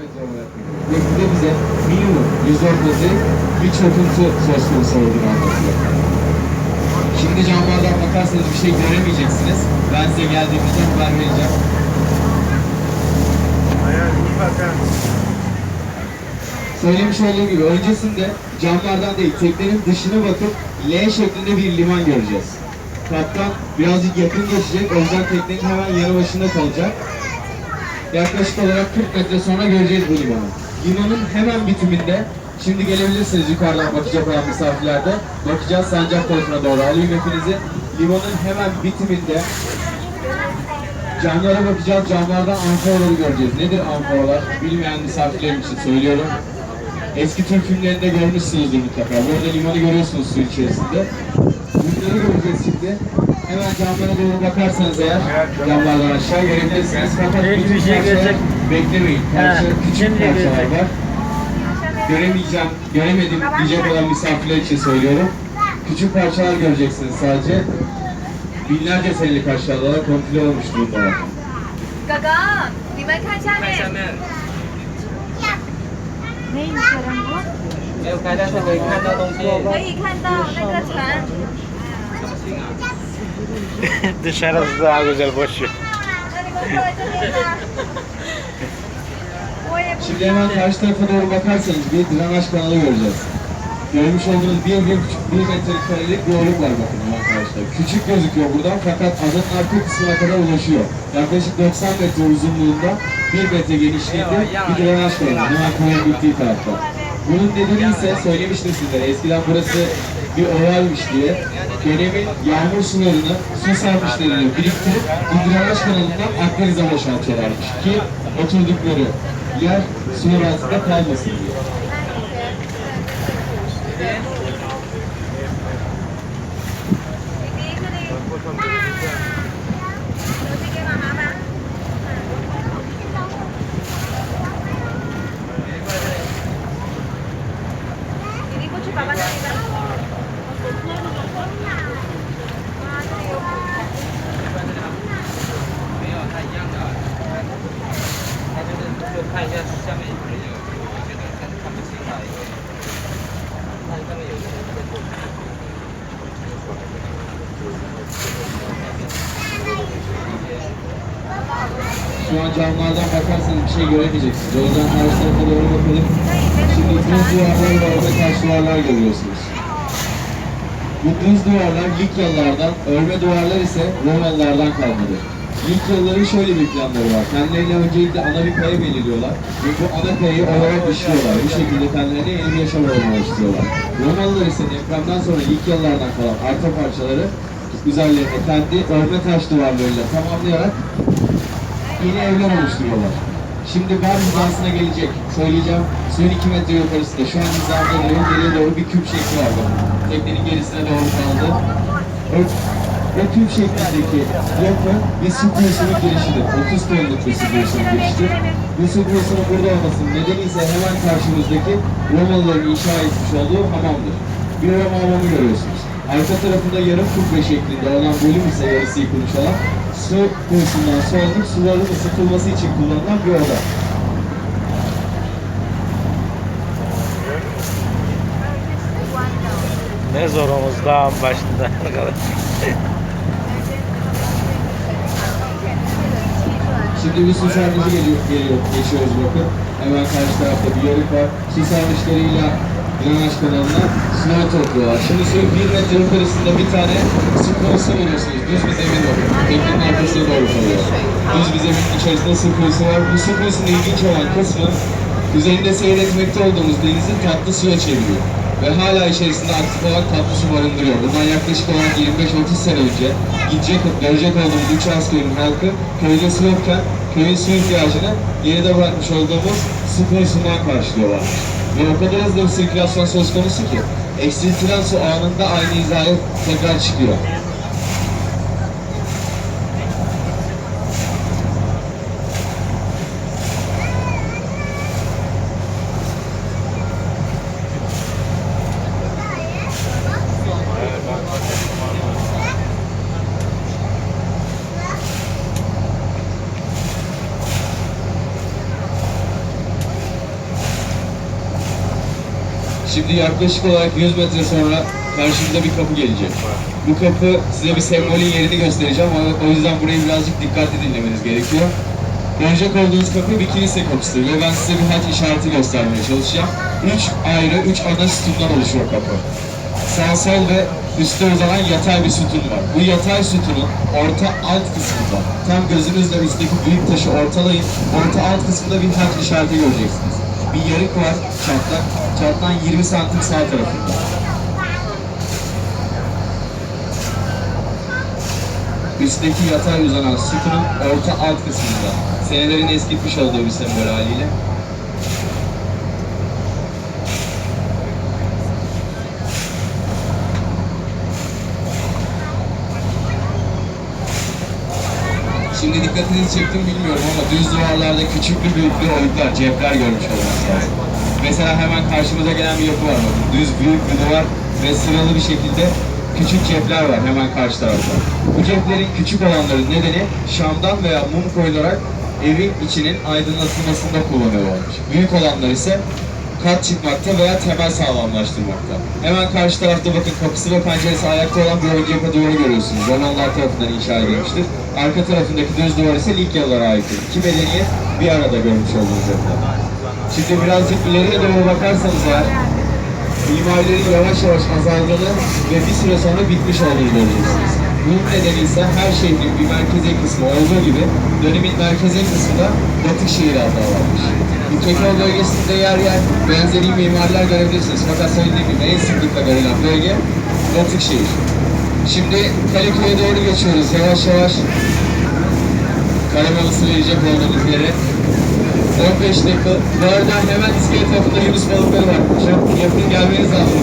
veriyor. Ve bize minimum 104 metre bir çöküntü söz konusu olduğunu anlatıyor. Şimdi camlardan bakarsanız bir şey göremeyeceksiniz. Ben size geldiğimizde haber vereceğim. Hayal iyi bakar. Söylemiş olduğum gibi öncesinde camlardan değil teknenin dışına bakıp L şeklinde bir liman göreceğiz. Kaptan birazcık yakın geçecek o yüzden teknenin hemen yanı başında kalacak. Yaklaşık olarak 40 metre sonra göreceğiz bu limanı. Limanın hemen bitiminde Şimdi gelebilirsiniz yukarıdan bakacak olan misafirlerde. Bakacağız sancak tarafına doğru alayım hepinizi. Limanın hemen bitiminde Camlara bakacağız, camlardan amforaları göreceğiz. Nedir amforalar? Bilmeyen misafirlerim için söylüyorum. Eski Türk filmlerinde görmüşsünüzdür mutlaka. Burada limanı görüyorsunuz su içerisinde. Bunları göreceğiz şimdi. Hemen camlara doğru bakarsanız eğer camlardan aşağı görebilirsiniz. Fakat Hiçbir bütün şey parçalar görecek. beklemeyin. Ha, Parça, küçük şimdi parçalar görecek. var. Göremeyeceğim, göremedim diyecek olan misafirler için söylüyorum. Küçük parçalar göreceksiniz sadece. Binlerce senelik aşağıda komple olmuş durumda. 哥哥，你们看下面，没有小人物。没有开，但是可以看到东西。可以看到那个船。 Dışarısı daha güzel boş. Şimdi hemen karşı tarafa doğru bakarsanız bir drenaj kanalı göreceğiz. Görmüş olduğunuz bir, bir, bir metrekarelik bir oluk var bakın arkadaşlar. Küçük gözüküyor buradan fakat adanın arka kısmına kadar ulaşıyor. Yaklaşık 90 metre uzunluğunda, 1 metre genişliğinde bir drenaj kanalı. Hemen kanalı bittiği tarafta. Bunun nedeni ise söylemiştim sizlere. Eskiden burası bir ovaymış diye. Dönemin yağmur sularını, su serpişlerini biriktirip drenaj kanalından Akdeniz'e boşaltıyorlarmış ki oturdukları yer sular altında kalmasın diye. 弟弟 Şu an camlardan bakarsanız bir şey göremeyeceksiniz. O yüzden karşı tarafa doğru bakalım. Şimdi düz duvarlar var ve taş duvarlar görüyorsunuz. Bu düz duvarlar Likyalılardan, örme duvarlar ise Romalılardan kalmadır. Likyalıların şöyle bir planları var. Kendilerine öncelikle ana bir kaya belirliyorlar ve bu ana kayayı olarak işliyorlar. Bu şekilde kendilerine yeni bir yaşam alanı oluşturuyorlar. Romalılar ise depremden sonra Likyalılardan kalan arka parçaları üzerlerine kendi örme taş duvarlarıyla tamamlayarak yeni evler oluşturuyorlar. Şimdi bar hizasına gelecek. Söyleyeceğim. Suyun 2 metre yukarısında. Şu an hizamda diyor. Geriye doğru bir küp şekli var. Teknenin gerisine doğru kaldı. O, o küp şeklindeki yapı bir su kuyusunun girişidir. 30 tonluk bir su kuyusunun girişidir. Bu su kuyusunun burada olmasının nedeni ise hemen karşımızdaki Romalıların inşa etmiş olduğu hamamdır. Bir Roma hamamı görüyorsunuz. Arka tarafında yarım kubbe şeklinde olan bölüm ise yarısı yıkılmış olan su kuyusundan soğunup suların ısıtılması için kullanılan bir oda. Ne zorumuz dağın başında arkadaş. Şimdi bir su sarnıcı geliyor, geliyor, geçiyoruz bakın. Hemen karşı tarafta bir yarık var. Su sarnıçlarıyla drenaj kanalına suyu topluyorlar. Şimdi suyun bir metre yukarısında bir tane su kuyusu görüyorsunuz. Düz bir zemin var. Teknenin arkasına doğru kalıyor. Düz bir zeminin içerisinde kuyusu var. Bu kuyusunun ilginç olan kısmı üzerinde seyretmekte olduğumuz denizin tatlı suya çeviriyor. Ve hala içerisinde aktif olarak tatlı su barındırıyor. Bundan yaklaşık olarak 25-30 sene önce gidecek, görecek olduğumuz üç köyün halkı köyde su yokken köyün su ihtiyacını geride bırakmış olduğumuz su kuyusundan karşılıyorlar. Ve o kadar hızlı bir sirkülasyon söz konusu ki eksiltilen su anında aynı hizaya tekrar çıkıyor. Şimdi yaklaşık olarak 100 metre sonra karşımıza bir kapı gelecek. Bu kapı size bir sembolün yerini göstereceğim. O, yüzden burayı birazcık dikkatli dinlemeniz gerekiyor. Görecek olduğunuz kapı bir kilise kapısıdır ve ben size bir haç işareti göstermeye çalışacağım. Üç ayrı, üç ana sütundan oluşuyor kapı. Sağ sol ve üstte uzanan yatay bir sütun var. Bu yatay sütunun orta alt kısmında, tam gözünüzle üstteki büyük taşı ortalayın, orta alt kısmında bir haç işareti göreceksiniz. Bir yarık var çatlak, çatlağın 20 santim sağ tarafında. Üstteki yatay uzanan sütunun orta alt kısmında. Senelerin eskitmiş olduğu bir sembol haliyle. Şimdi dikkatinizi çektim bilmiyorum ama düz duvarlarda küçüklü büyüklü oyuklar, cepler görmüş olması lazım. Mesela hemen karşımıza gelen bir yapı var. Düz büyük bir duvar ve sıralı bir şekilde küçük cepler var hemen karşı tarafta. Bu ceplerin küçük olanların nedeni Şam'dan veya mum koyularak evin içinin aydınlatılmasında kullanıyorlarmış. Büyük olanlar ise kat çıkmakta veya temel sağlamlaştırmakta. Hemen karşı tarafta bakın kapısı ve penceresi ayakta olan bir cephe duvarı görüyorsunuz. Romanlar tarafından inşa edilmiştir. Arka tarafındaki düz duvar ise Likyalılara aittir. İki medeniyet bir arada görmüş olduğunuz yapıda. Şimdi birazcık ileriye doğru bakarsanız eğer mimarilerin yavaş yavaş azaldığını ve bir süre sonra bitmiş olduğunu göreceksiniz. Bunun nedeni ise her şehrin bir merkezi kısmı olduğu gibi dönemin merkezi kısmı da Batık şehir adına varmış. Bu Kekol bölgesinde yer yer benzeri mimariler görebilirsiniz. Fakat söylediğim gibi en sıklıkla görülen bölge Batık şehir. Şimdi Kaleköy'e doğru geçiyoruz yavaş yavaş. Karabalısı verecek olduğumuz yere. 15 dakika. Bu arada hemen iskelet tarafında Yunus balıkları var. Çok yakın gelmeniz lazım.